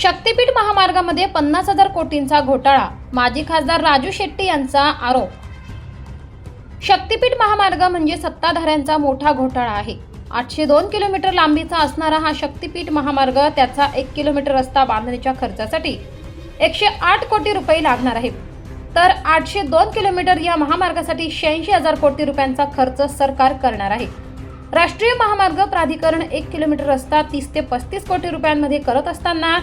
शक्तीपीठ महामार्गामध्ये पन्नास हजार कोटींचा घोटाळा माजी खासदार राजू शेट्टी यांचा आरोप. शक्तीपीठ महामार्ग म्हणजे सत्ताधाऱ्यांचा मोठा घोटाळा आहे. आठशे दोन किलोमीटर लांबीचा असणारा हा शक्तीपीठ महामार्ग त्याचा एक किलोमीटर रस्ता बांधणीच्या खर्चासाठी एकशे आठ कोटी रुपये लागणार आहे. तर आठशे दोन किलोमीटर या महामार्गासाठी शहाऐंशी हजार कोटी रुपयांचा खर्च सरकार करणार आहे. राष्ट्रीय महामार्ग प्राधिकरण एक किलोमीटर रस्ता तीस ते पस्तीस कोटी रुपयांमध्ये करत असताना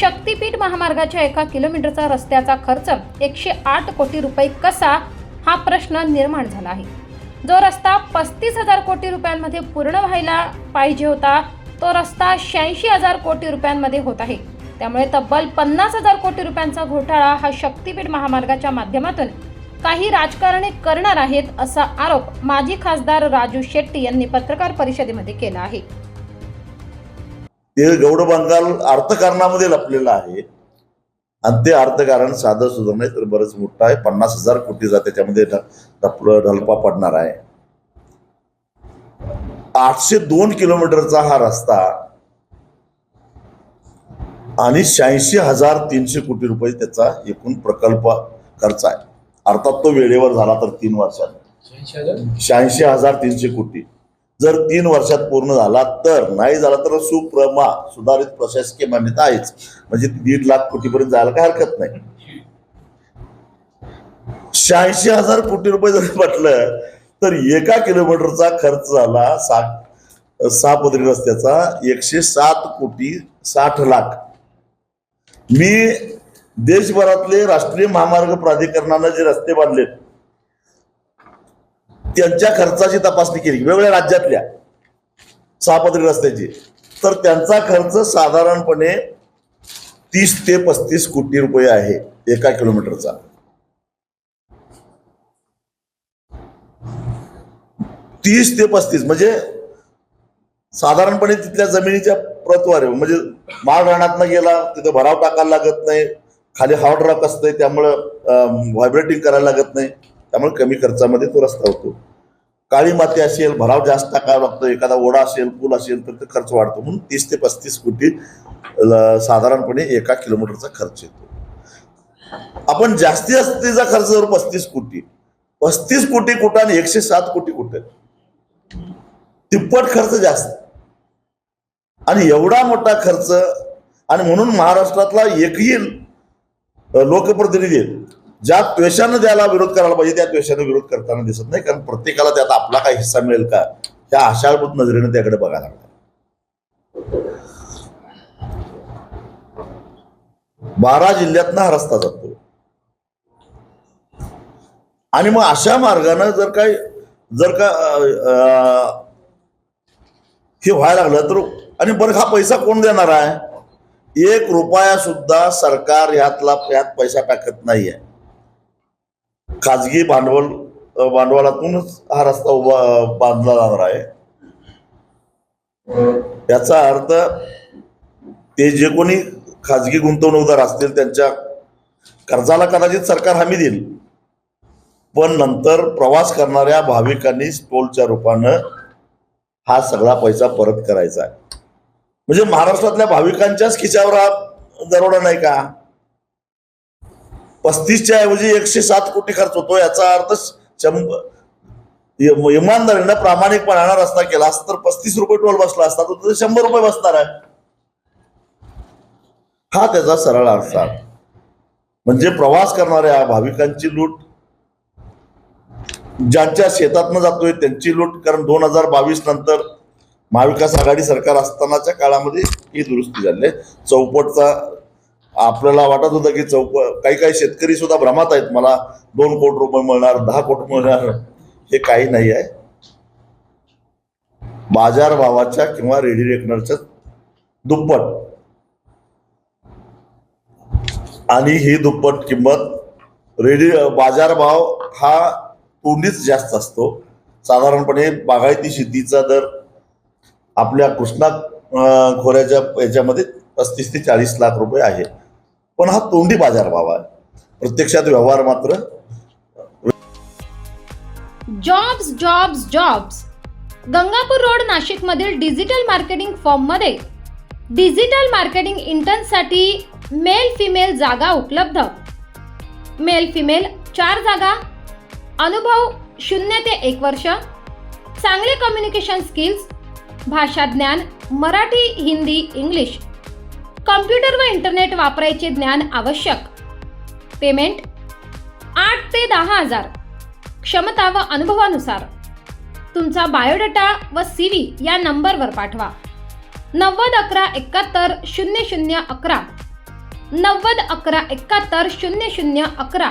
शक्तीपीठ महामार्गाच्या एका किलोमीटरचा रस्त्याचा खर्च एकशे आठ कोटी रुपये कसा? हा प्रश्न निर्माण झाला आहे. जो रस्ता पस्तीस हजार कोटी रुपयांमध्ये पूर्ण व्हायला पाहिजे होता तो रस्ता शहाऐंशी हजार कोटी रुपयांमध्ये होत आहे. त्यामुळे तब्बल पन्नास हजार कोटी रुपयांचा घोटाळा हा शक्तीपीठ महामार्गाच्या माध्यमातून काही राजकारणी करणार आहेत असा आरोप माजी खासदार राजू शेट्टी यांनी पत्रकार परिषदेमध्ये केला आहे. ते गौड बंगाल अर्थकारणामध्ये लपलेलं आहे. आणि ते अर्थकारण साधं सुद्धा नाही तर बरंच मोठं आहे. पन्नास हजार कोटीचा त्याच्यामध्ये ढलपा पडणार आहे. आठशे दोन किलोमीटरचा हा रस्ता आणि शहाऐंशी हजार तीनशे कोटी रुपये त्याचा एकूण प्रकल्प खर्च आहे. अर्थात तो वेळेवर झाला तर तीन वर्षात. शहाऐंशी हजार तीनशे कोटी. जर तीन वर्षात पूर्ण झाला तर नाही झाला तर सुप्रमा सुधारित प्रशासकीय मान्यता आहेच. म्हणजे दीड लाख कोटीपर्यंत जायला काय हरकत नाही. शहाऐंशी हजार कोटी रुपये जर म्हटलं तर एका किलोमीटरचा खर्च झाला सात सहा पदरी रस्त्याचा एकशे सात कोटी साठ लाख. मी देशभरातले राष्ट्रीय महामार्ग प्राधिकरणानं जे रस्ते बांधलेत त्यांच्या खर्चाची तपासणी केली वेगवेगळ्या राज्यातल्या सहापदरी रस्त्याची. तर त्यांचा खर्च साधारणपणे तीस ते पस्तीस कोटी रुपये आहे एका किलोमीटरचा. तीस ते पस्तीस म्हणजे साधारणपणे तिथल्या जमिनीच्या प्रतवारे म्हणजे माळ रानातनं गेला तिथं भराव टाकायला लागत नाही खाली हॉट रॉक असतंय त्यामुळं व्हायब्रेटिंग करायला लागत नाही. त्यामुळे कमी खर्चामध्ये तो रस्ता होतो. काळी माती असेल भराव जास्त टाकावा लागतो एखादा ओढा असेल पूल असेल तर खर्च वाढतो. म्हणून तीस ते पस्तीस कोटी साधारणपणे एका किलोमीटरचा खर्च येतो. आपण जास्तीत जास्तीचा खर्च जर पस्तीस कोटी. पस्तीस कोटी कुठं आणि एकशे सात कोटी कुठं? तिप्पट खर्च जास्त. आणि एवढा मोठा खर्च आणि म्हणून महाराष्ट्रातला एकही लोकप्रतिनिधी ज्या द्वेषानं त्याला विरोध करायला पाहिजे त्या द्वेषानं विरोध करताना दिसत नाही. कारण प्रत्येकाला त्यात आपला काही हिस्सा मिळेल का? त्या आशाळभूत नजरेने त्याकडे बघायला लागतात बारा जिल्ह्यातनं हा रस्ता जातो आणि मग अशा मार्गानं जर काय जर का हे व्हायला लागलं तर आणि बरं हा पैसा कोण देणार आहे? एक रुपया सुद्धा सरकार यातला यात पैसा टाकत नाहीये. खाजगी भांडवल भांडवलातूनच हा रस्ता उभा बांधला जाणार आहे. याचा अर्थ ते जे कोणी खाजगी गुंतवणूकदार असतील त्यांच्या कर्जाला कदाचित सरकार हमी देईल. पण नंतर प्रवास करणाऱ्या भाविकांनी टोलच्या रूपानं हा सगळा पैसा परत करायचा आहे. म्हणजे महाराष्ट्रातल्या भाविकांच्याच खिशावर हा दरोडा नाही का? पस्तीसच्या ऐवजी एकशे सात कोटी खर्च होतो याचा अर्थ शंभर इमानदारीनं प्रामाणिकपणानं रस्ता केला असता तर पस्तीस रुपये टोल बसला असता तर शंभर रुपये बसणार आहे हा त्याचा सरळ अर्थ आहे म्हणजे प्रवास करणाऱ्या भाविकांची लूट ज्यांच्या शेतातनं जातोय त्यांची लूट कारण दोन हजार बावीस नंतर महाविकास आघाडी सरकार असतानाच्या काळामध्ये ही दुरुस्ती झाली आहे. चौपटचा आपल्याला वाटत होतं की चौक काही काही शेतकरी सुद्धा भ्रमात आहेत. मला दोन कोटी रुपये मिळणार दहा कोटी मिळणार. हे काही नाही आहे. बाजारभावाच्या किंवा रेडी रेकनरच्या दुप्पट. आणि ही दुप्पट किंमत रेडी बाजारभाव हा तोंडीच जास्त असतो. साधारणपणे बागायती शेतीचा दर आपल्या कृष्णा खोऱ्याच्या याच्यामध्ये पस्तीस ते चाळीस लाख रुपये आहे. पण हा तोंडी बाजारभाव आहे. प्रत्यक्षात व्यवहार मात्र jobs jobs jobs Gangapur road नाशिकमधील डिजिटल मार्केटिंग फॉर्ममध्ये डिजिटल मार्केटिंग इंटर्नसाठी मेल फिमेल जागा उपलब्ध. मेल फिमेल चार जागा. अनुभव शून्य ते एक वर्ष. चांगले कम्युनिकेशन स्किल्स भाषा ज्ञान मराठी हिंदी इंग्लिश. कम्प्युटर व इंटरनेट वापरायचे ज्ञान आवश्यक. पेमेंट? आठ ते दहा हजार. क्षमता व अनुभवानुसार. तुमचा बायोडेटा व सी व्ही या नंबरवर पाठवा. नव्वद अकरा एकाहत्तर शून्य शून्य अकरा. नव्वद अकरा एकाहत्तर शून्य शून्य अकरा.